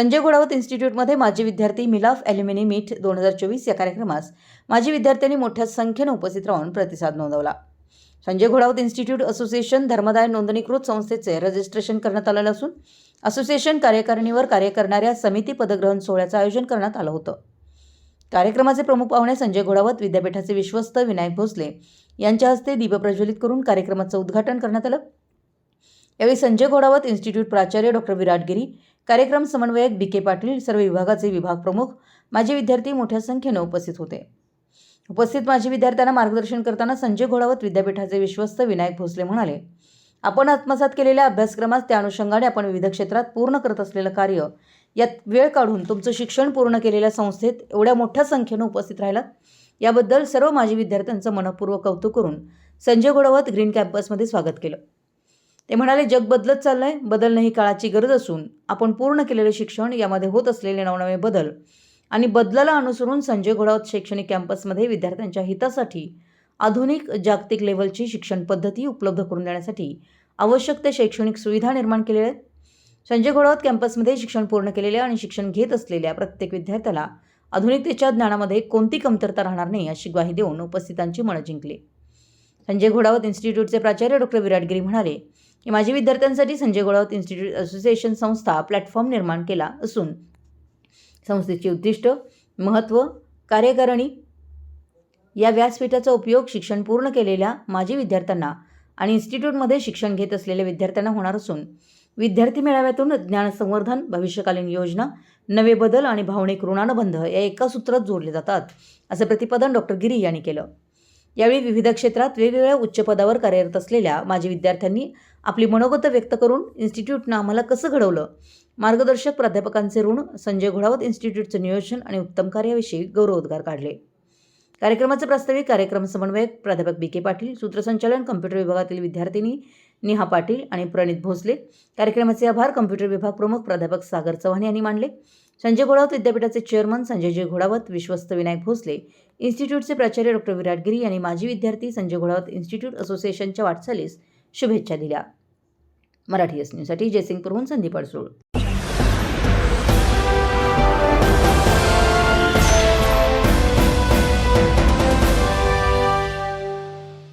संजय घोडावत इन्स्टिट्यूटमध्ये माजी विद्यार्थी मिलाफ ॲल्युमिनी मीठ दोन हजार चोवीस या कार्यक्रमास माजी विद्यार्थ्यांनी मोठ्या संख्येनं उपस्थित राहून प्रतिसाद नोंदवला. संजय घोडावत इन्स्टिट्यूट असोसिएशन धर्मदाय नोंदणीकृत संस्थेचे रजिस्ट्रेशन करण्यात आलेलं असून असोसिएशन कार्यकारिणीवर कार्य करणाऱ्या समिती पदग्रहण सोहळ्याचं आयोजन करण्यात आलं होतं. कार्यक्रमाचे प्रमुख पाहुणे संजय घोडावत विद्यापीठाचे विश्वस्त विनायक भोसले यांच्या हस्ते दीप प्रज्वलित करून कार्यक्रमाचं उद्घाटन करण्यात आलं. यावेळी संजय घोडावत इन्स्टिट्यूट प्राचार्य डॉक्टर विराट गिरी कार्यक्रम समन्वयक बी के पाटील सर्व विभागाचे विभाग प्रमुख माजी विद्यार्थी मोठ्या संख्येनं उपस्थित होते. उपस्थित माजी विद्यार्थ्यांना मार्गदर्शन करताना संजय घोडावत विद्यापीठाचे विश्वस्त विनायक भोसले म्हणाले आपण आत्मसात केलेल्या अभ्यासक्रमात त्या अनुषंगाने आपण विविध क्षेत्रात पूर्ण करत असलेलं कार्य यात वेळ काढून तुमचं शिक्षण पूर्ण केलेल्या संस्थेत एवढ्या मोठ्या संख्येनं उपस्थित राहिलात याबद्दल सर्व माजी विद्यार्थ्यांचं मनपूर्वक कौतुक करून संजय घोडावत ग्रीन कॅम्पसमध्ये स्वागत केलं. ते म्हणाले जग बदलत चाललंय बदलणं ही काळाची गरज असून आपण पूर्ण केलेले शिक्षण यामध्ये होत असलेले नवनवे बदल आणि बदलाला अनुसरून संजय घोडावत शैक्षणिक कॅम्पसमध्ये विद्यार्थ्यांच्या हितासाठी आधुनिक जागतिक लेवलची शिक्षण पद्धती उपलब्ध करून देण्यासाठी आवश्यक ते शैक्षणिक सुविधा निर्माण केलेल्या आहेत. संजय घोडावत कॅम्पसमध्ये शिक्षण पूर्ण केलेल्या आणि शिक्षण घेत असलेल्या प्रत्येक विद्यार्थ्याला आधुनिकतेच्या ज्ञानामध्ये कोणती कमतरता राहणार नाही अशी ग्वाही देऊन उपस्थितांची मनं जिंकली. संजय घोडावत इन्स्टिट्यूटचे प्राचार्य डॉक्टर विराट गिरी म्हणाले की माजी विद्यार्थ्यांसाठी संजय घोडावत इन्स्टिट्यूट असोसिएशन संस्था प्लॅटफॉर्म निर्माण केला असून संस्थेची उद्दिष्ट महत्त्व कार्यकारणी या व्यासपीठाचा उपयोग शिक्षण पूर्ण केलेल्या माजी विद्यार्थ्यांना आणि इन्स्टिट्यूटमध्ये शिक्षण घेत असलेल्या विद्यार्थ्यांना होणार असून विद्यार्थी मेळाव्यातून ज्ञान संवर्धन भविष्यकालीन योजना नवे बदल आणि भावनिक ऋणानुबंध या एका सूत्रात जोडले जातात असं प्रतिपादन डॉक्टर गिरी यांनी केलं. यावेळी विविध क्षेत्रात वेगवेगळ्या उच्च पदावर कार्यरत असलेल्या माजी विद्यार्थ्यांनी आपली मनोगत व्यक्त करून इन्स्टिट्यूटनं आम्हाला कसं घडवलं? मार्गदर्शक प्राध्यापकांचे ऋण संजय घोडावत इन्स्टिट्यूटचं नियोजन आणि उत्तम कार्याविषयी गौरवोद्गार काढले. कार्यक्रमाचे प्रास्ताविक कार्यक्रम समन्वयक प्राध्यापक बी के पाटील सूत्रसंचालन कम्प्युटर विभागातील विद्यार्थिनी नेहा पाटील आणि प्रणित भोसले. कार्यक्रमाचे आभार कम्प्युटर विभाग प्रमुख प्राध्यापक सागर चव्हाण यांनी मानले. संजय घोडावत विद्यापीठाचे चेअरमन संजयजी घोडावत विश्वस्त विनायक भोसले इन्स्टिट्यूटचे प्राचार्य डॉक्टर विराट गिरी यांनी माजी विद्यार्थी संजय घोडावत इन्स्टिट्यूट असोसिएशनच्या वाटचालीस शुभेच्छा दिल्या. मराठी एस न्यूजसाठी जयसिंगपूरहून संदीप अडसूळ.